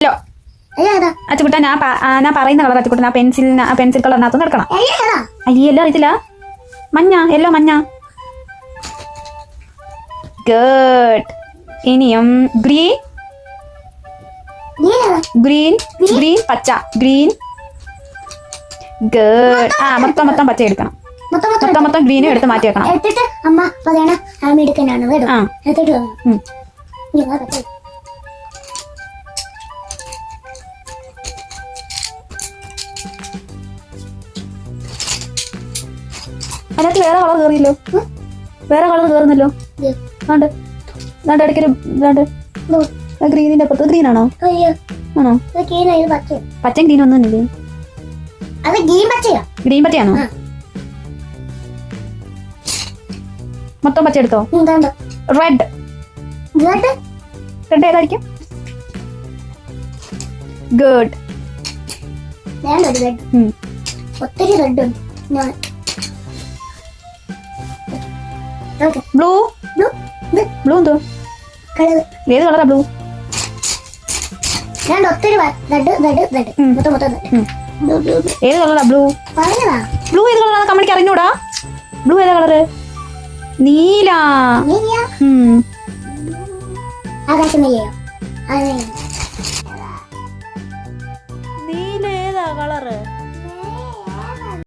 Hello. അച്ചുകുട്ട ഞാൻ ഞാൻ പറയുന്ന കളർ അച്ചുകുട്ട. ആ പെൻസിൽ ആ പെൻസിൽ കളറിനകത്ത് എടുക്കണം. അയ്യോ എല്ലാം അറിയത്തില്ല. മഞ്ഞ എല്ലോ മഞ്ഞ. ഗുഡ് ഇനിയും ഗ്രീൻ. ഗ്രീൻ ഗ്രീൻ പച്ച. ഗ്രീൻ. ഗുഡ് ആ മൊത്തം മൊത്തം പച്ച എടുക്കണം. മൊത്തം മൊത്തം മൊത്തം മൊത്തം ഗ്രീനും എടുത്ത് മാറ്റി വെക്കണം. എടുത്തിട്ട് അമ്മ പറയണ ആ എടുക്കാനാണ് ആ. എടുത്തിട്ട് അതിനകത്ത് വേറെ കളർ കയറിയല്ലോ വേറെ കളർ കയറുന്നല്ലോ വേണ്ട വേണ്ട ഇടയ്ക്കൊരു വേണ്ട ഗ്രീനിന്റെ അപ്പുറത്ത്. ഗ്രീൻ ആണോ ആണോ? പച്ച ഗ്രീൻ ഒന്നും ഇല്ലേ? ഗ്രീൻ പച്ചയാണോ. മൊത്തം പച്ച എടുത്തോ? റെഡ് റെഡ് ഏതായിരിക്കും? ഗുഡ് ഒത്തിരി റെഡ് ഉണ്ട് ബ്ലൂ ബ്ലൂ എന്തോ? ഏത് കളറാ ബ്ലൂ ഏത് കളറാ ബ്ലൂ ബ്ലൂ ഏത് കളറാ കമ്മണിക്ക് അറിഞ്ഞൂടാ. ബ്ലൂ ഏതാ കളറ് നീല. നീല ഏതാ കളറ്